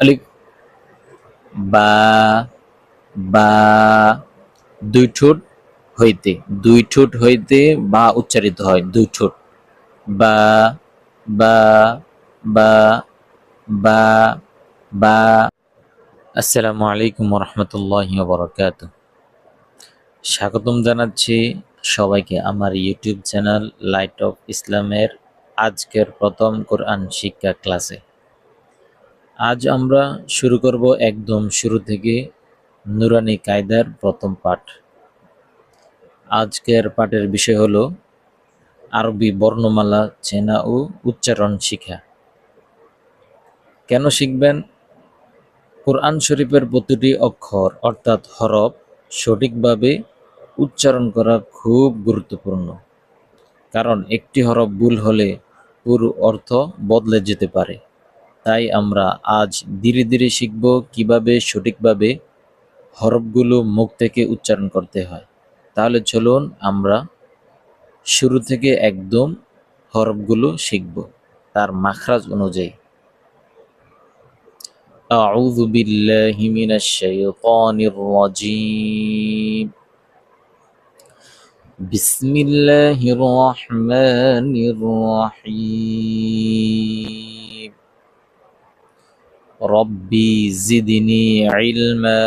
আলিফ। বা বা, দুই ঠোঁট হইতে, দুই ঠোঁট হইতে বা উচ্চারিত হয়, দুই ঠোঁট। বা বা বা বা বা। আসসালামু আলাইকুম রহমতুল্লাহ বরকাত স্বাগতম জানাচ্ছি সবাইকে আমার ইউটিউব চ্যানেল লাইট অফ ইসলামের আজকের প্রথম কোরআন শিক্ষা ক্লাসে। আজ আমরা শুরু করব একদম শুরু থেকে নুরানি কায়দার প্রথম পাঠ। আজকের পাঠের বিষয় হলো আরবি বর্ণমালা, চেনা ও উচ্চারণ শিখা। কেন শিখবেন? কোরআন শরীফের প্রতিটি অক্ষর, অর্থাৎ হরফ, সঠিকভাবে উচ্চারণ করা খুব গুরুত্বপূর্ণ। কারণ একটি হরফ ভুল হলে পুরো অর্থ বদলে যেতে পারে। তাই আমরা আজ ধীরে ধীরে শিখব কিভাবে সঠিকভাবে হরফগুলো মুখ থেকে উচ্চারণ করতে হয় তাহলে চলুন আমরা শুরু থেকে একদম হরফগুলো শিখব তার মাখরাজ অনুযায়ী أعوذ بالله من الشيطان الرجيم بسم الله الرحمن الرحيم রব্বি জিদিনি ইলমা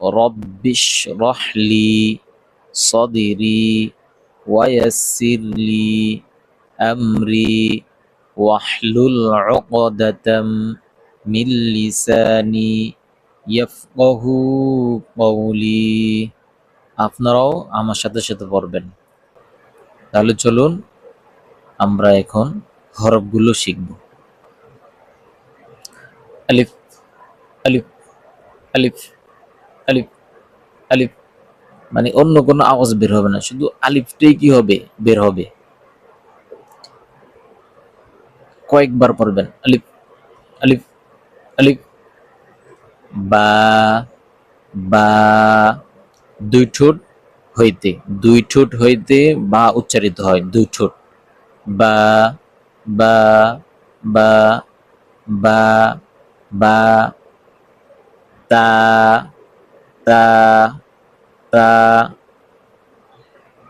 রব্বিশ রহলি সদিরি ওয়াসিরলি আমরি, ওয়াহলুল উকদাতাম মিন লিসানি ইয়াফকাহু কওলি। আপনারাও আমার সাথে সাথে পড়বেন। তাহলে চলুন, আমরা এখন হরফগুলো শিখব। আলিফ আলিফ আলিফ আলিফ আলিফ মানে অন্য কোনো আওয়াজ বের হবে না, শুধু আলিফটাই কি হবে? বের হবে। কয়েকবার পড়বেন। আলিফ আলিফ আলিফ। বা বা, দুই ঠোঁট হইতে, দুই ঠোঁট হইতে বা উচ্চারিত হয়, দুই ঠোঁট। বা বা বা বা বা তা তা তা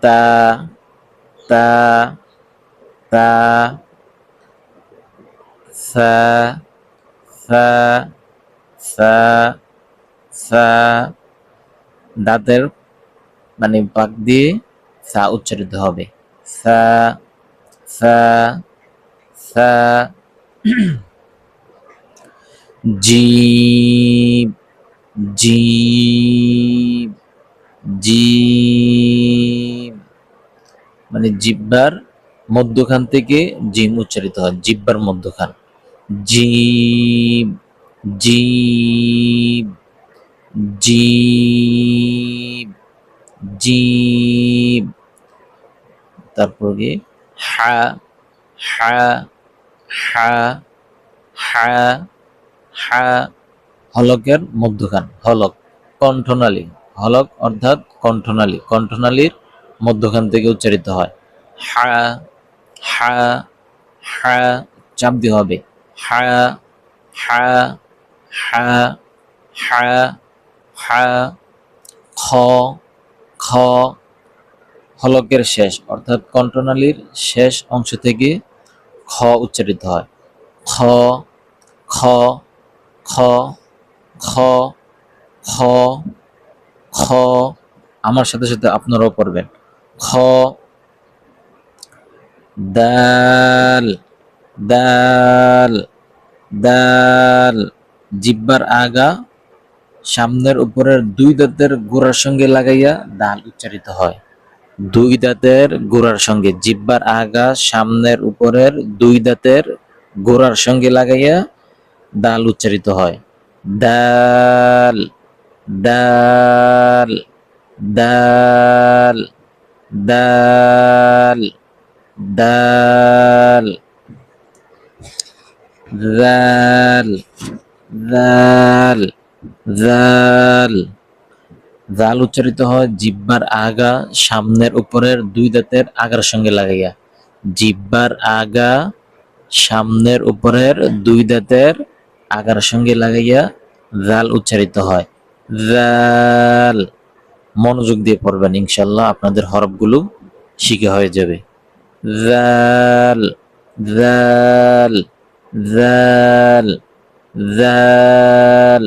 তা তা তা সা সা সা সা দাঁতের মানে পাক দিয়ে সা উচ্চারিত হবে সা সা সা জিব জিব জিব। মানে জিব্বার মধ্যখান থেকে জিম উচ্চারিত হয়, জিব্বার মধ্যখান। জিব জিব জিব জিব। তারপর হা হা হা হা। হা, হলকের মধ্যখান, হলক, কণ্ঠনালী। হলক অর্থাৎ কণ্ঠনালী। কণ্ঠনালীর মধ্যখান থেকে উচ্চারিত হয়। হা হা হা, চাপ দিয়ে হবে। হা হা হা হা হা, খ খ, হলকের শেষ, অর্থাৎ কণ্ঠনালীর শেষ অংশ থেকে খ উচ্চারিত হয়। খ খ খ খ খ খ, আমার সাথে সাথে আপনারাও পড়বেন। খ, দাল দাল দাল, জিব্বার আগা, সামনের উপরের দুই দাঁতের গোড়ার সঙ্গে লাগাইয়া দাল উচ্চারিত হয়। দুই দাঁতের গোড়ার সঙ্গে, জিব্বার আগা, সামনের উপরের দুই দাঁতের গোড়ার সঙ্গে লাগাইয়া দাল উচ্চারিত হয়। দাল দাল দাল দাল দাল দাল দাল জাল জাল উচ্চারিত হয় জিব্বার আগা সামনের উপরের দুই দাঁতের আগার সঙ্গে লাগাইয়া। জিব্বার আগা সামনের উপরের দুই দাঁতের আগার সঙ্গে লাগাইয়া জাল উচ্চারিত হয়। জাল মনোযোগ দিয়ে পড়বেন ইনশাল্লাহ আপনাদের হরফগুলো শিখে হয়ে যাবে। জাল জাল জাল জাল।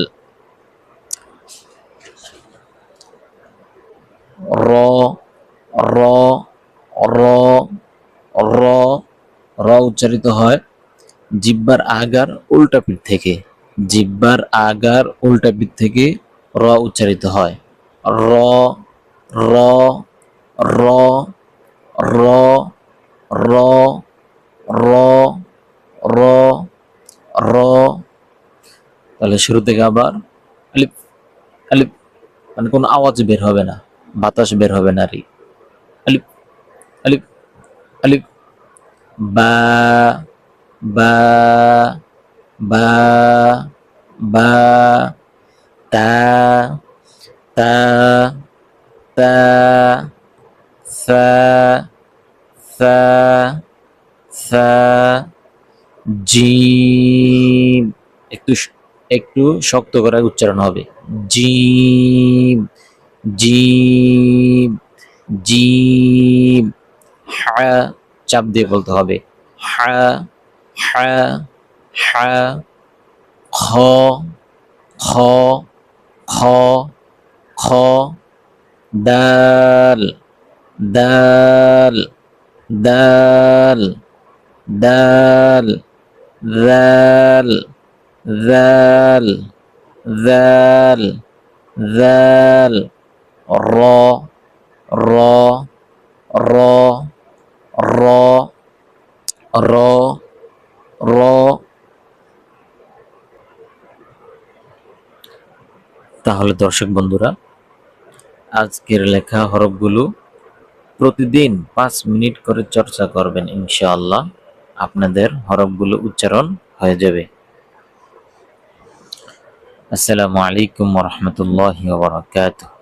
র র র র র উচ্চারিত হয়। জিব্বার আগার উল্টা পিঠ থেকে। জিব্বার আগার উল্টা পিঠ থেকে র উচ্চারিত হয়। র র র র র র র র। তাহলে শুরু থেকে আবার আলিফ আলিফ মানে কোনো আওয়াজ বের হবে না, বাতাস বের হবে না রি আলিফ আলিফ আলিফ, বা বা বা বা, তা তা তা, সা সা সা জিম একটু একটু শক্ত করে উচ্চারণ হবে। জিম জিম জিম হা, চাপ দিয়ে বলতে হবে। হা ح ح خ خ خ خ دال دال دال دال ذال ذال ذال ذال را را را را را را তাহলে দর্শক বন্ধুরা, আজকের লেখা হরফগুলো প্রতিদিন পাঁচ মিনিট করে চর্চা করবেন ইনশাআল্লাহ। আপনাদের হরফগুলো উচ্চারণ হয়ে যাবে। আসসালামু আলাইকুম রহমতুল্লাহ বারাকাতুহ।